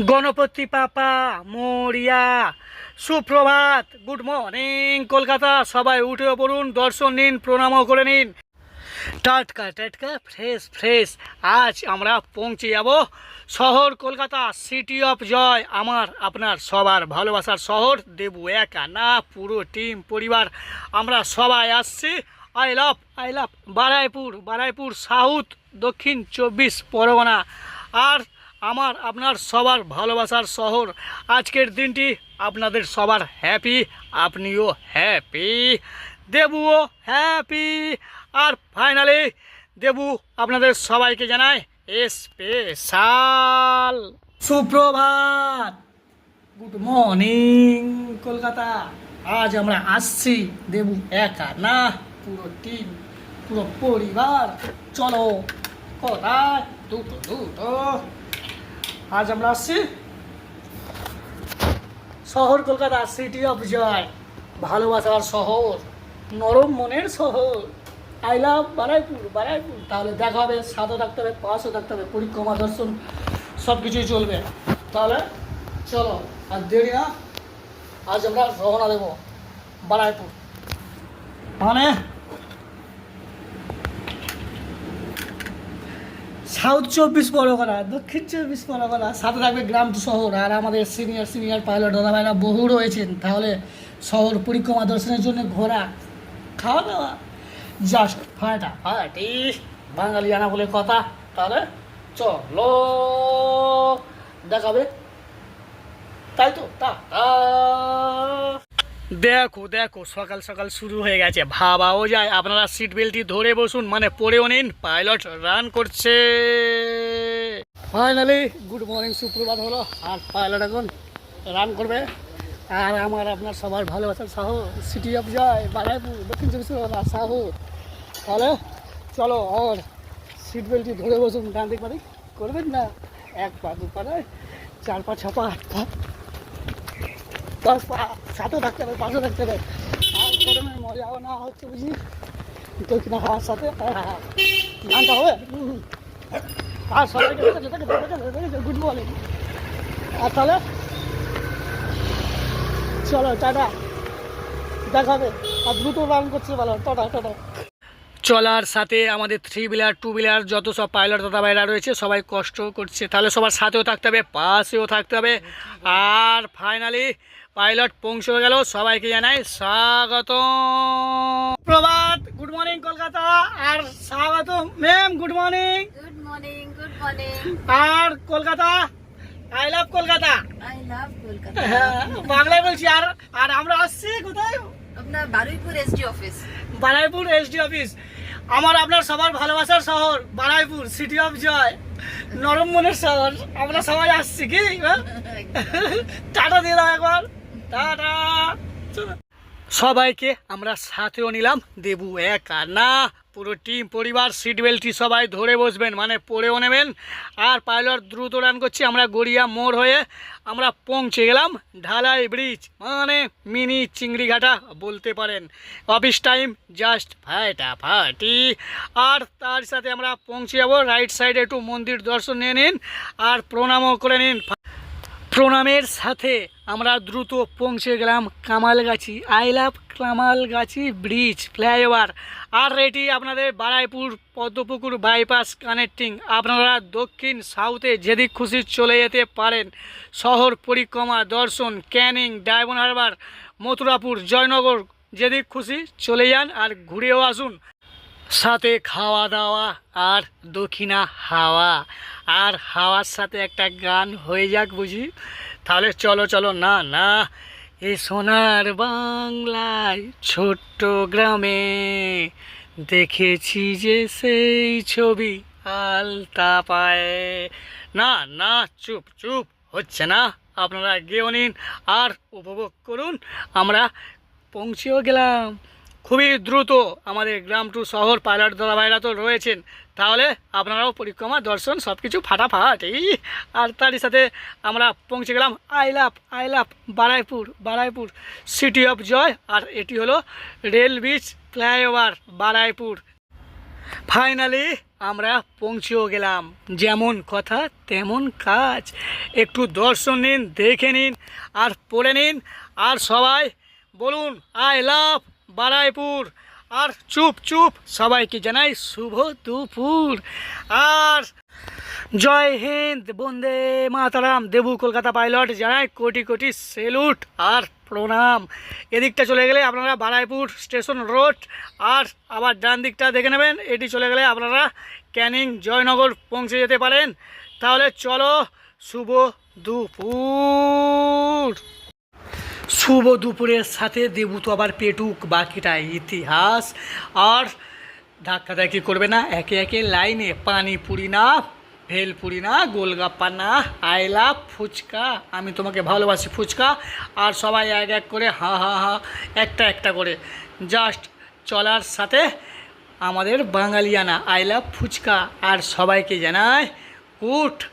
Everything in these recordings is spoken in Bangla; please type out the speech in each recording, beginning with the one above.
গণপতি পাপা, মরিয়া, সুপ্রভাত, গুড মর্নিং, কলকাতা, সবাই উঠে পড়ুন, দর্শন নিন, প্রণামও করে নিন। টাটকা টাটকা ফ্রেশ ফ্রেশ আজ আমরা পৌঁছে যাব শহর কলকাতা সিটি অফ জয় আমার, আপনার, সবার ভালোবাসার শহর। দেবু একা না, পুরো টিম পরিবার। আমরা সবাই আসছি। I love I love Baruipur Baruipur, south, Dakshin Chabbish Pargana. আর আমার, আপনার সবার ভালোবাসার শহর। আজকের দিনটি আপনাদের সবার হ্যাপি আপনিও হ্যাপি দেবুও হ্যাপি আর ফাইনালি দেবু আপনাদের সবাইকে জানায় স্পেশাল সুপ্রভাত। Good morning Kolkata. আজ আমরা আসছি দেবু একা না, পুরো টিম পুরো পরিবার। চলো কোথায় দুটো দুটো। আজ আমরা আসছি শহর কলকাতা সিটি অফ জয় ভালোবাসার শহর, নরম মনের শহর। I love Baruipur Baruipur. তাহলে দেখা হবে, সাদও থাকতে হবে, পাশও থাকতে হবে, পরিক্রমা, দর্শন সব কিছুই চলবে। তাহলে চলো, আর দেরি না, আজ আমরা রওনা দেবো বারাইপুর। মানে সাউথ চব্বিশ পরগনা, দক্ষিণ চব্বিশ পরগনা, সাথে থাকবে গ্রাম শহর আর আমাদের সিনিয়র সিনিয়র পাইলট দাদা ভাইরা বহু রয়েছেন। তাহলে শহর পরিক্রমা দর্শনের জন্য ঘোরা খাওয়া দাওয়া জাস্ট ফাটা ফাটি বাঙালিয়ানা বলে কথা। তাহলে চলো, দেখাবে। তাই তো টা। দেখো দেখো, সকাল সকাল শুরু হয়ে গেছে। ভাবাও যায়, আপনারা সিট বেল্টটি ধরে বসুন মানে পড়েও নিন পাইলট রান করছে। ফাইনালি গুড মর্নিং সুপ্রভাত হলো, আর পাইলট এখন রান করবে। আর আমার আপনার সবার ভালোবাসার সাহ city of joy Baruipur Dakshin Chabbish Pargana, সাহ। তাহলে চলো, আর সিট বেল্টটি ধরে বসুন, ডান দিক করবেন না? এক পা, দু পা চার পা, ছ পা, আট পা। সাথে থাকতে হবে থাকতে আর মজাও না হচ্ছে সাথে আহ, গানটা হবে? আর গুড মর্নিং। আর তাহলে? চলো টাটা। আর রান করছে টাটা টাটা। চলার সাথে আমাদের থ্রি বিলার টু বিলার যত সব পাইলট দাদা ভাইরা রয়েছে সবাই কষ্ট করছে। তাহলে সবার সাথেও থাকতে হবে পাশেও থাকতে হবে। আর ফাইনালি পাইলট পৌঁছে গেল সবাইকে জানাই স্বাগত প্রভাত গুড মর্নিং কলকাতা। আর স্বাগত ma'am good morning good morning good morning R Kolkata? I love Kolkata. I love Kolkata. হ্যাঁ, বাংলায় বলছি আর আর আমরা আসছি কোথায়? আপনার Baruipur SD office Baruipur SD office আমার আপনার সবার ভালোবাসার শহর বারাইপুর সিটি অফ জয় নরম মনের শহর। আমরা সবাই আসছি কি? হ্যাঁ? টাটা দিয়ে দাও একবার। সবাইকে আমরা সাথেও নিলাম। দেবু একা না, পুরো টিম পরিবার সিট বেল্টটি সবাই ধরে বসবেন মানে পড়েও নেবেন। আর পাইলট দ্রুত রান করছি, আমরা গড়িয়া মোড় হয়ে আমরা পৌঁছে গেলাম ঢালাই ব্রিজ মানে মিনি চিংড়িঘাটা বলতে পারেন। অফিস টাইম জাস্ট ফাটা ফাটি আর তার সাথে আমরা পৌঁছে যাব রাইট সাইডে একটু মন্দির দর্শন নিয়ে নিন, আর প্রণামও করে নিন। প্রণামের সাথে আমরা দ্রুত পৌঁছে গেলাম Kamalgachhi. I love Kamalgachhi bridge flyover আর এটি আপনাদের বারাইপুর পদ্মপুকুর বাইপাস কানেক্টিং আপনারা দক্ষিণ সাউথে যেদিক খুশি চলে যেতে পারেন। শহর পরিক্রমা, দর্শন ক্যানিং ডায়মন্ড হারবার মথুরাপুর, জয়নগর, যেদিক খুশি চলে যান আর ঘুরেও আসুন। সাথে খাওয়া দাওয়া আর দক্ষিণা হাওয়া। আর হাওয়ার সাথে একটা গান হয়ে যাক বুঝি। তাহলে চলো চলো, না না, এ সোনার বাংলায় ছোট্ট গ্রামে দেখেছি যে সেই ছবি আলতা পায়ে। না না, চুপ চুপ, হচ্ছে না। আপনারা গেও নিন আর উপভোগ করুন। আমরা পৌঁছেও গেলাম। খুবই দ্রুত আমাদের গ্রাম টু শহর পাইলট দাদা ভাইরা তো রয়েছেন, তাহলে আপনারাও পরিক্রমা, দর্শন সব কিছু ফাটাফাটি আর তারই সাথে আমরা পৌঁছে গেলাম I love I love Baruipur Baruipur city of joy আর এটি হলো rail bridge flyover, Baruipur. Finally আমরা পৌঁছেও গেলাম। যেমন কথা, তেমন কাজ। একটু দর্শন নিন, দেখে নিন, আর পড়ে নিন, আর সবাই বলুন আই লাভ বারাইপুর আর চুপ চুপ, সবাইকে জানাই শুভ দুপুর। আর জয় হিন্দ, বন্দে মাতারাম, দেবু কলকাতা পাইলট জানাই কোটি কোটি সেলুট আর প্রণাম। এদিকটা চলে গেলে আপনারা বারাইপুর স্টেশন রোড, আর আবার ডান দিকটা দেখে নেবেন, এটি চলে গেলে আপনারা ক্যানিং জয়নগর পৌঁছে যেতে পারেন। তাহলে চলো, শুভ দুপুর। শুভ দুপুরের সাথে দেবু তো আবার পেটুক, বাকিটা ইতিহাস। আর ধাক্কাধাক্কি করবে না, একে একে লাইনে পানি পুরি না ভেলপুরি না, গোলগাপ্পা না, আইলা ফুচকা, আমি তোমাকে ভালোবাসি ফুচকা। আর সবাই এক এক করে হা হা হা, একটা একটা করে। জাস্ট চলার সাথে আমাদের বাঙালিয়ানা আই লাভ ফুচকা আর সবাইকে জানায় গুড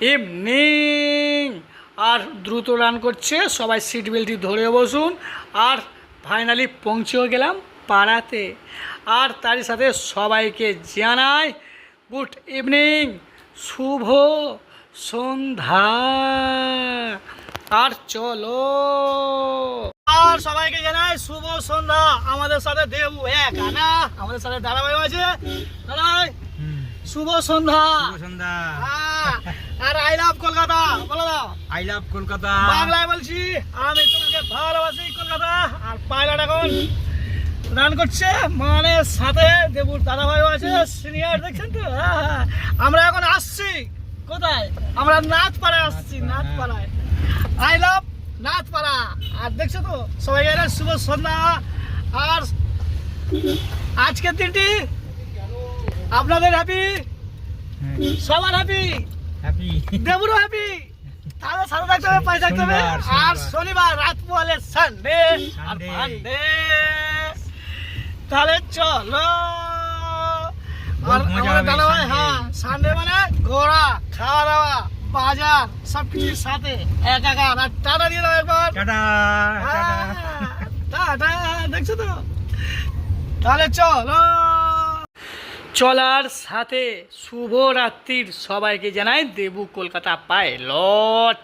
ইভিনিং। আর দ্রুত রান করছে সবাই সিট বেল্টটি ধরে বসুন। আর ফাইনালি পৌঁছেও গেলাম পাড়াতে। আর তারই সাথে সবাইকে জানাই গুড ইভিনিং শুভ সন্ধ্যা। আর চলো। আর সবাইকে জানাই শুভ সন্ধ্যা। আমাদের সাথে দেবু এক আনা আমাদের সাথে দাদাভাই আছে। দাদাভাই শুভ সন্ধ্যা। সন্ধ্যা। আর আই লাভ কলকাতা বলো দাও আই লাভ কলকাতা। বাংলায় বলছি আমি তোমাকে ভালোবাসি কলকাতা। আর পাইলট এখন রান করছে মানে সাথে দেবুর দাদা ভাইও আছে সিনিয়র দেখছেন তো? হ্যাঁ, হ্যাঁ। আমরা এখন আসছি কোথায়? আমরা নাথপাড়ায় আসছি নাথপাড়ায়। I love Nathpara. আর দেখছ তো সবাই এরা শুভ সন্ধ্যা। আর আজকের দিনটি আপনাদের হ্যাপি সবার হ্যাপি হ্যাপি দেবুরও হ্যাপি তাহলে সাথে থাকতে হবে পাঁচ থাকতে হবে। আর শনিবার। রাত পোয়ালে সানডে আর মানডে তাহলে চলো। আর আমাদের দাদা ভাই হ্যাঁ সানডে মানে ঘোরা খাওয়া দাওয়া বাজার সব কিছুর সাথে একাকার। আর টাটা দিয়ে দাও একবার। Tata tata. হ্যাঁ, টাটা দেখছ তো? তাহলে চলো। চলার সাথে শুভরাত্রির সবাইকে জানাই দেবু কলকাতা পাইলট।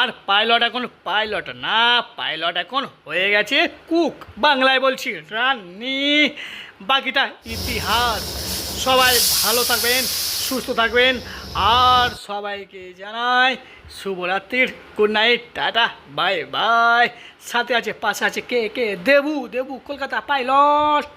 আর পাইলট এখন পাইলট না, পাইলট এখন হয়ে গেছে কুক। বাংলায় বলছি রান্নি বাকিটা ইতিহাস। সবাই ভালো থাকবেন, সুস্থ থাকবেন। আর সবাইকে জানাই শুভরাত্রির। Good night, tata, bye bye. সাথে আছে, পাশে আছে কে কে? দেবু দেবু কলকাতা পাইলট।